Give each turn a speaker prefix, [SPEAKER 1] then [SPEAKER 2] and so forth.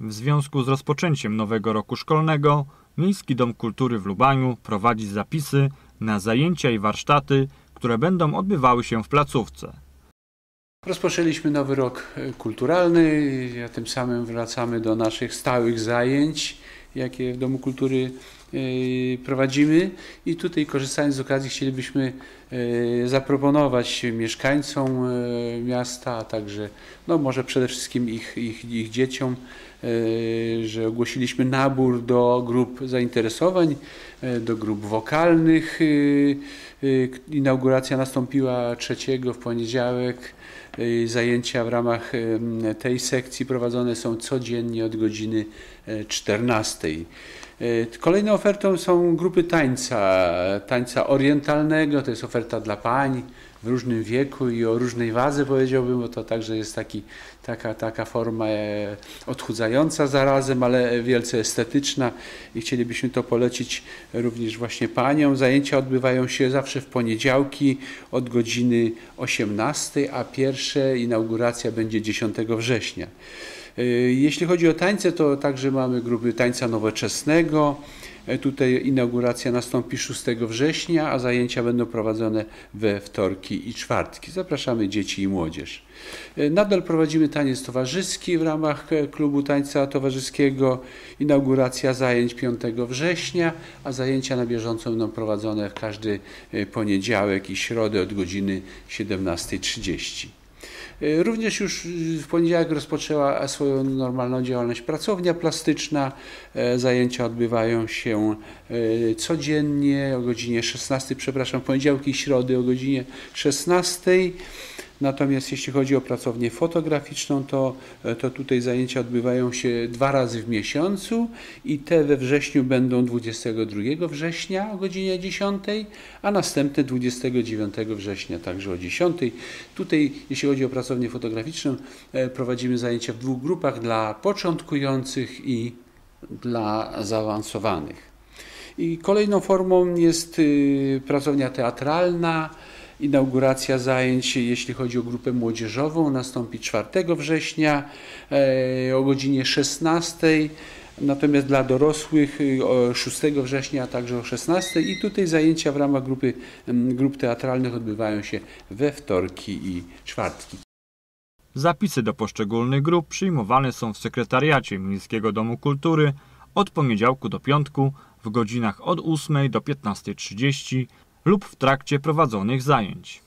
[SPEAKER 1] W związku z rozpoczęciem nowego roku szkolnego Miejski Dom Kultury w Lubaniu prowadzi zapisy na zajęcia i warsztaty, które będą odbywały się w placówce.
[SPEAKER 2] Rozpoczęliśmy nowy rok kulturalny, a tym samym wracamy do naszych stałych zajęć, jakie w Domu Kultury prowadzimy i tutaj korzystając z okazji chcielibyśmy e, zaproponować mieszkańcom miasta, a także no może przede wszystkim ich, ich, ich dzieciom, że ogłosiliśmy nabór do grup zainteresowań, do grup wokalnych. Inauguracja nastąpiła trzeciego w poniedziałek Y, zajęcia w ramach tej sekcji prowadzone są codziennie od godziny 14. Y, kolejną ofertą są grupy tańca, tańca orientalnego, to jest oferta dla pań, w różnym wieku i o różnej wadze powiedziałbym, bo to także jest taki, taka, taka forma e, odchudzająca zarazem, ale wielce estetyczna i chcielibyśmy to polecić również właśnie paniom. Zajęcia odbywają się zawsze w poniedziałki od godziny 18, a pierwsza inauguracja będzie 10 września. E, jeśli chodzi o tańce, to także mamy grupy tańca nowoczesnego, E, tutaj inauguracja nastąpi 6 września, a zajęcia będą prowadzone we wtorki i czwartki. Zapraszamy dzieci i młodzież. E, nadal prowadzimy taniec towarzyski w ramach e, klubu tańca towarzyskiego. Inauguracja zajęć 5 września, a zajęcia na bieżąco będą prowadzone w każdy poniedziałek i środę od godziny 17.30. E, również już w poniedziałek rozpoczęła swoją normalną działalność pracownia plastyczna. E, zajęcia odbywają się e, codziennie o godzinie 16, przepraszam, poniedziałki i środy o godzinie 16. Natomiast jeśli chodzi o pracownię fotograficzną, to, to tutaj zajęcia odbywają się dwa razy w miesiącu i te we wrześniu będą 22 września o godzinie 10, a następne 29 września także o 10. Tutaj, jeśli chodzi o pracownię fotograficzną, e, prowadzimy zajęcia w dwóch grupach dla początkujących i dla zaawansowanych. I kolejną formą jest y, pracownia teatralna, Inauguracja zajęć, jeśli chodzi o grupę młodzieżową, nastąpi 4 września e, o godzinie 16. Natomiast dla dorosłych 6 y, września, a także o 16 i tutaj zajęcia w ramach grupy, grup teatralnych odbywają się we wtorki i czwartki.
[SPEAKER 1] Zapisy do poszczególnych grup przyjmowane są w sekretariacie Miejskiego Domu Kultury od poniedziałku do piątku w godzinach od 8 do 15.30 lub w trakcie prowadzonych zajęć.